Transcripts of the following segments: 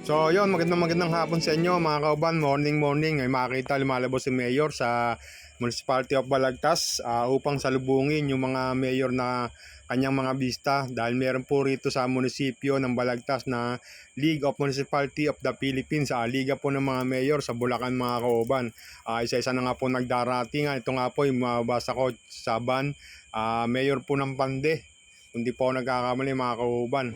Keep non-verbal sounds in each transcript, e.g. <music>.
So yun, magandang magandang hapon sa inyo mga kauban. Morning morning ay makita lumalabas si Mayor sa Municipality of Balagtas ah, upang salubungin yung mga mayor na kanyang mga bista dahil meron po rito sa munisipyo ng Balagtas na League of Municipality of the Philippines, ah, liga po ng mga mayor sa Bulacan mga kauban. Ah, isa-isa na nga po nagdarating. Ito nga po yung mabasa ko sa ban, ah, mayor po ng Pande. Hindi po ako nagkakamali mga kauban.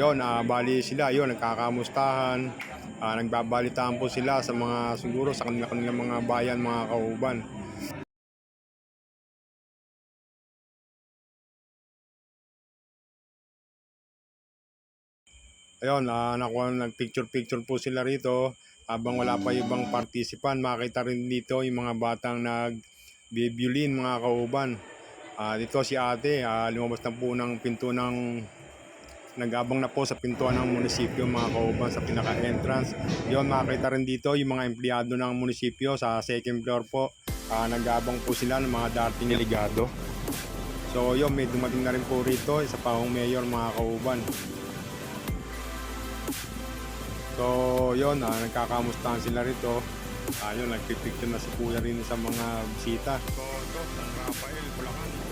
Yon, ah bali sila, yon nagkakamustahan, ah, nagbabalitaan po sila sa mga siguro sa kanila kanilang mga bayan, mga kauban. Ayun, ah, nakuha, nag-picture-picture po sila rito habang wala pa ibang participant. Makita rin dito yung mga batang nag-bibulin, mga kauban. Ah, dito si ate, ah, lumabas na po ng pinto ng nag-abang na po sa pintuan ng munisipyo mga kauban sa pinaka-entrance. Yon makita rin dito yung mga empleyado ng munisipyo sa second floor po. Ah, nag-abang po sila ng mga dating delegado. So yun, may dumating na rin po rito, isa pa mayor mga kauban. So yun, ah, nagkakamustahan sila rito. Ah, yun, nagpipicture na si Kuya rin sa mga bisita. So ito, San Rafael, Bulacan.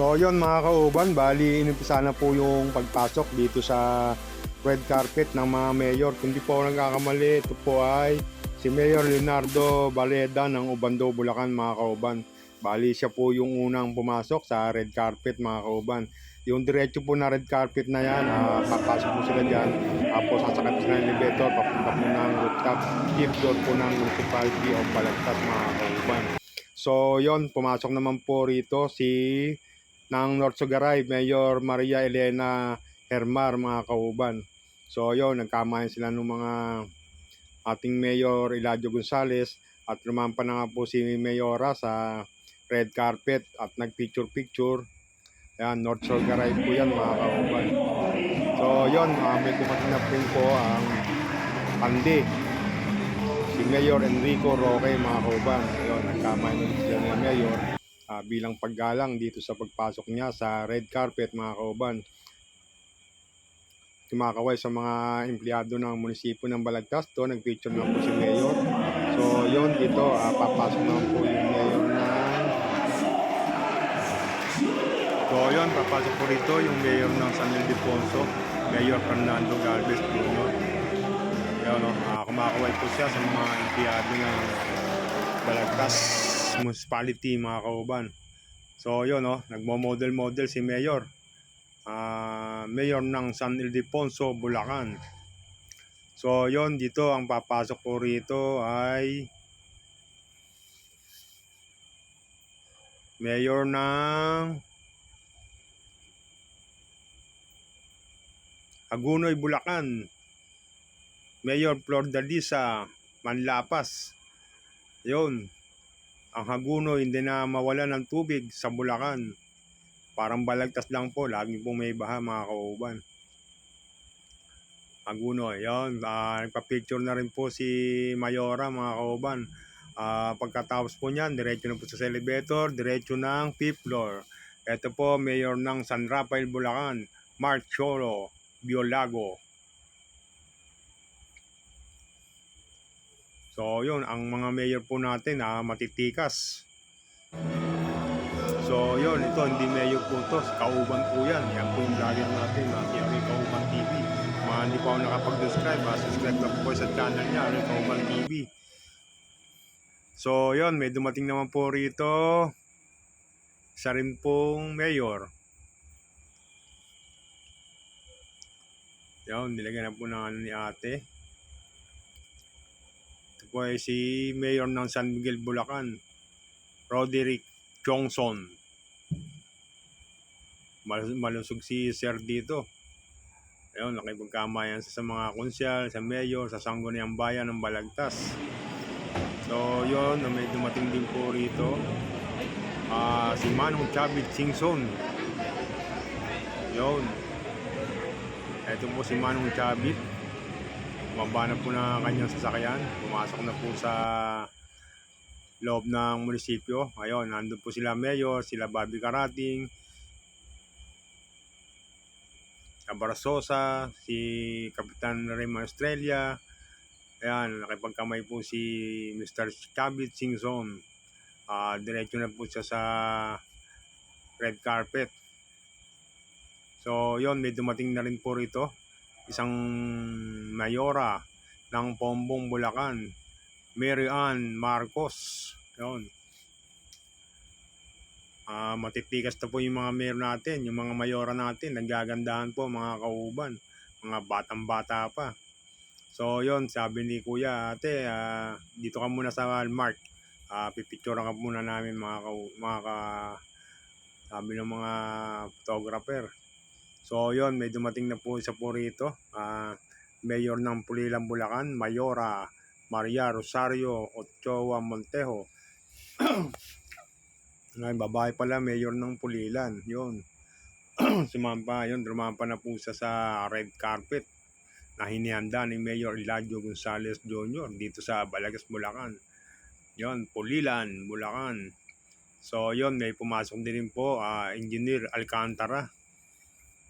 So yun mga kauban, bali inumpisa na po yung pagpasok dito sa red carpet ng mga mayor. Kung di po nagkakamali, ito po ay si Mayor Leonardo Baleda ng Ubando, Bulacan mga kauban. Bali siya po yung unang pumasok sa red carpet mga kauban. Yung diretso po na red carpet na yan, ah, papasok po sila dyan. Tapos sasakay po sila ng elevator, papunta po ng rooftop. Keep door po ng municipality of Balagtas mga kauban. So yon pumasok naman po rito si ng North Sugaray, Mayor Maria Elena Hermar, mga kauban. So yun, nagkamayan sila ng mga ating Mayor Eladio Gonzales at lumampa na nga po si Mayora sa red carpet at nag-picture-picture. Yan, North Sugaray po yan, mga kauban. So yun, uh, may dumating na rin po ang pandi. Si Mayor Enrico Roque, mga kauban. Yun, nagkamayan ulit sila ni Mayor ah, bilang paggalang dito sa pagpasok niya sa red carpet mga kauban. Tumakaway sa mga empleyado ng munisipyo ng Balagtas to, nag-picture na po si Mayor. So yon dito, ah, papasok naman po yung Mayor ng So yon papasok po rito yung Mayor ng San Ildefonso, Mayor Fernando Galvez Jr. Yan, no? ah, kumakaway po siya sa mga empleyado ng Balagtas Municipality mga kauban. So yun no, nagmo-model-model si Mayor. Ah, Mayor ng San Ildefonso, Bulacan. So yon dito ang papasok po rito ay Mayor ng Agunoy, Bulacan. Mayor Flordalisa, Manlapas. Yun, ang Haguno hindi na mawala ng tubig sa Bulacan. Parang balagtas lang po, lagi pong may baha mga kauban. Haguno, yun, ah, nagpa-picture na rin po si Mayora mga kauban. Ah, pagkatapos po niyan, diretso na po sa elevator, diretso ng fifth floor. Ito po, Mayor ng San Rafael, Bulacan, Mark Cholo. Biolago. So, yun, ang mga mayor po natin na matitikas. So, yun, ito, hindi mayor po to. Kauban po yan. Yan po yung vlogger natin, na si Ari Kauban TV. Mga hindi pa ako nakapag-subscribe, ha? subscribe na po sa channel niya, Ari Kauban TV. So, yun, may dumating naman po rito. Isa rin pong mayor. Yun, nilagyan na po ng ano ni ate. Po ay si Mayor ng San Miguel, Bulacan. Roderick Johnson. Mal- malusog si Sir dito. Ayun, nakipagkamayan sa, mga konsyal, sa mayor, sa sangguniang bayan ng Balagtas. So, yun, may dumating din po rito. Ah, si Manong Chavit Singson. Yun. Ito po si Manong Chavit. Mababa na po na kanyang sasakyan. Pumasok na po sa loob ng munisipyo. Ayun, nandun po sila mayor, sila Bobby Karating, Abarasosa, si Kapitan Rema Estrella. Ayan, nakipagkamay po si Mr. Chavit Singson. Ah, diretso na po siya sa red carpet. So, yon may dumating na rin po rito. Isang mayora ng Pombong, Bulacan. Mary Ann Marcos. Yon. Ah, matitikas na po yung mga mayor natin, yung mga mayora natin, nagagandahan po mga kauban, mga batang-bata pa. So, yon sabi ni Kuya, ate, ah, dito ka muna sa Walmart. Ah, pipicturean ka muna namin mga ka, mga ka, sabi ng mga photographer. So, yon may dumating na po isa po rito. Ah, Mayor ng Pulilan, Bulacan, Mayora Maria Rosario Ochoa Montejo. <clears throat> Ay, babae pala, mayor ng Pulilan. Yun. <clears throat> Sumampa, yun, dumampa na po siya sa red carpet na hinihanda ni Mayor Eladio Gonzales Jr. dito sa Balagas, Bulacan. Yun, Pulilan, Bulacan. So, yun, may pumasok din po, ah, Engineer Alcantara.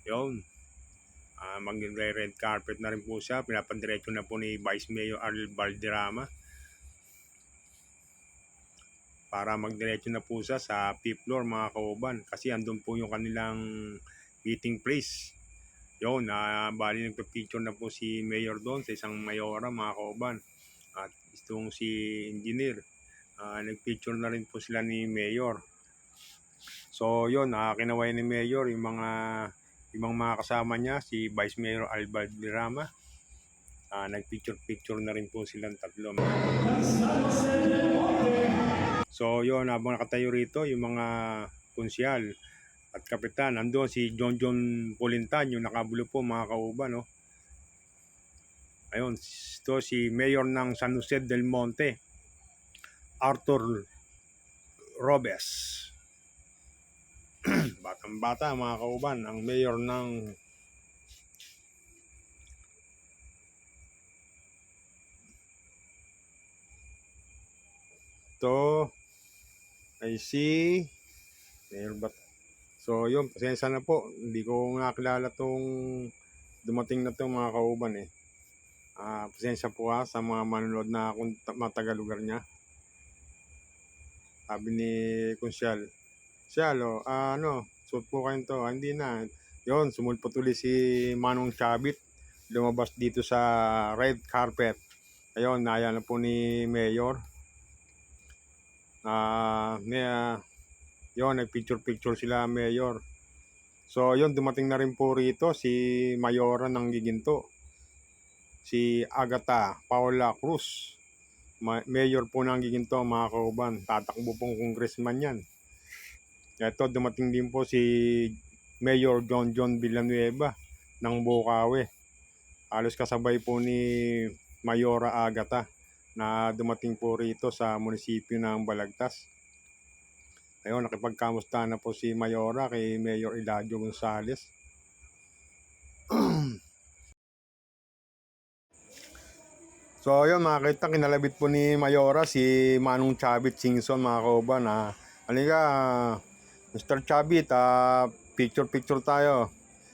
Yun. Ah, mag-red carpet na rin po siya. Pinapandiretso na po ni Vice Mayor Arl Valderrama. Para magdiretso na po siya sa fifth floor mga kauban. Kasi andun po yung kanilang meeting place. Yun na bali nagpa-picture na po si mayor doon sa isang mayora mga kauban. At itong si engineer ah, nagpicture na rin po sila ni mayor. So yun uh, kinaway ni mayor yung mga ibang mga kasama niya si Vice Mayor Albert Dirama ah nagpicture picture na rin po silang tatlo So yun, habang nakatayo rito, yung mga konsyal at kapitan, nandoon si John John Polintan, yung nakabulo po mga kauban, no? Ayun, ito si Mayor ng San Jose del Monte, Arthur Robes. <clears throat> Batang bata mga kauban, ang mayor ng to I see. Mayor Bat. So, yun. Pasensya na po. Hindi ko nakilala tong dumating na to mga kauban eh. Ah, pasensya po ha sa mga manonood na kung ta- mga taga-lugar niya. Sabi ni Kunsyal. Syal, oh, ah, ano, kayo to. Ah, hindi na. Yun, sumulpot uli si Manong Chabit. Lumabas dito sa red carpet. Ayun, naya na po ni Mayor. Ah, may ah, yon nagpicture-picture sila mayor. So, yon dumating na rin po rito si Mayora ng Giginto. Si Agata Paula Cruz. Ma- mayor po ng Giginto, mga kauban. Tatakbo pong congressman yan. Ito, dumating din po si Mayor John John Villanueva ng Bukawi. Halos kasabay po ni Mayora Agata na dumating po rito sa munisipyo ng Balagtas. Ayun, nakipagkamusta na po si Mayora kay Mayor Eladio Gonzales. <clears throat> so, ayun, makita, kinalabit po ni Mayora si Manong Chavit Singson, mga kauban, na halika, Mr. Chavit, ah, picture-picture tayo.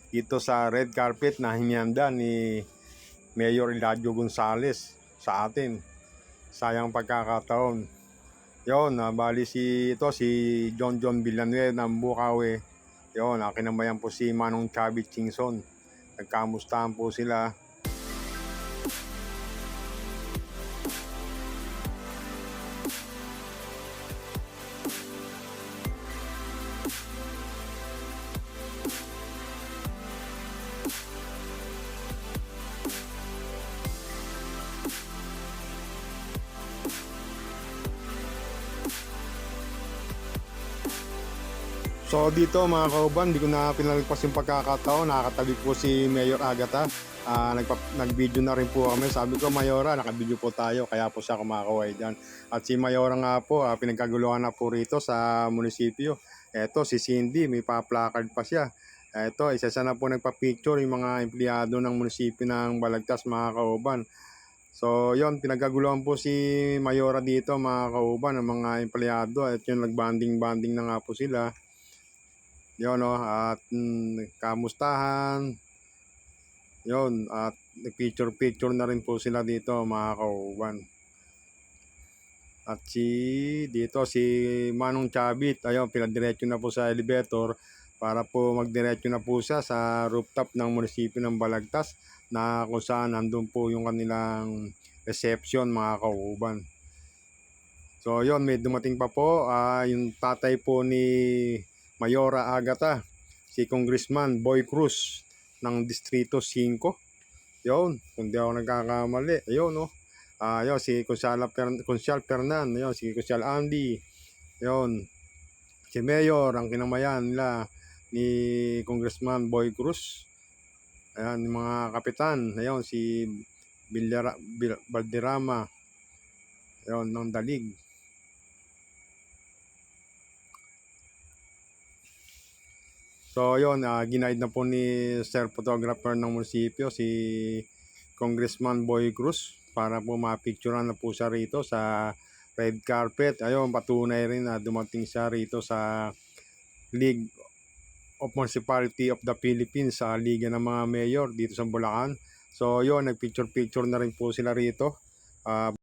dito sa red carpet na hinihanda ni Mayor Eladio Gonzales sa atin. Sayang pagkakataon. Yon, ah, bali si ito si John John Villanueva ng Bukawi. Yon, akinamayan po si Manong Chavi Chingson. Nagkamustahan po sila. So dito mga kauban, di ko na pinalagpas yung pagkakataon. Nakakatabi po si Mayor Agata. Ah, nagpa, nag-video na rin po kami. Sabi ko, Mayora, naka-video po tayo. Kaya po siya kumakaway dyan. At si Mayora nga po, ah, pinagkaguluhan na po rito sa munisipyo. Eto, si Cindy, may pa-placard pa siya. Eto, isa siya na po nagpa-picture yung mga empleyado ng munisipyo ng Balagtas, mga kauban. So, yon pinagkaguluhan po si Mayora dito, mga kauban, ng mga empleyado. At yun, nagbanding-banding na nga po sila. Yun, no, at mm, kamustahan. Yun, at picture-picture na rin po sila dito, mga kauban. At si, dito, si Manong Chabit, ayun, pinadiretso na po sa elevator para po magdiretso na po siya sa rooftop ng munisipyo ng Balagtas na kung saan nandun po yung kanilang reception, mga kauban. So, yun, may dumating pa po, ah, yung tatay po ni Mayora Agata, si Congressman Boy Cruz ng Distrito 5. Yun, kung di ako nagkakamali. Ayun, no. Ah, yun, si Consyal Fern Consyal Fernan, yun, si Consyal Andy. Yun. Si Mayor, ang kinamayan nila ni Congressman Boy Cruz. Ayan, yung mga kapitan. Ayun, si Bilyara, Bil, Balderrama. Ayun, ng Dalig. So yun, uh, ginaid na po ni Sir Photographer ng munisipyo si Congressman Boy Cruz para po mapicturean na po siya rito sa red carpet. Ayun, patunay rin na dumating siya rito sa League of Municipality of the Philippines sa Liga ng mga Mayor dito sa Bulacan. So yun, nagpicture-picture na rin po sila rito. Ah,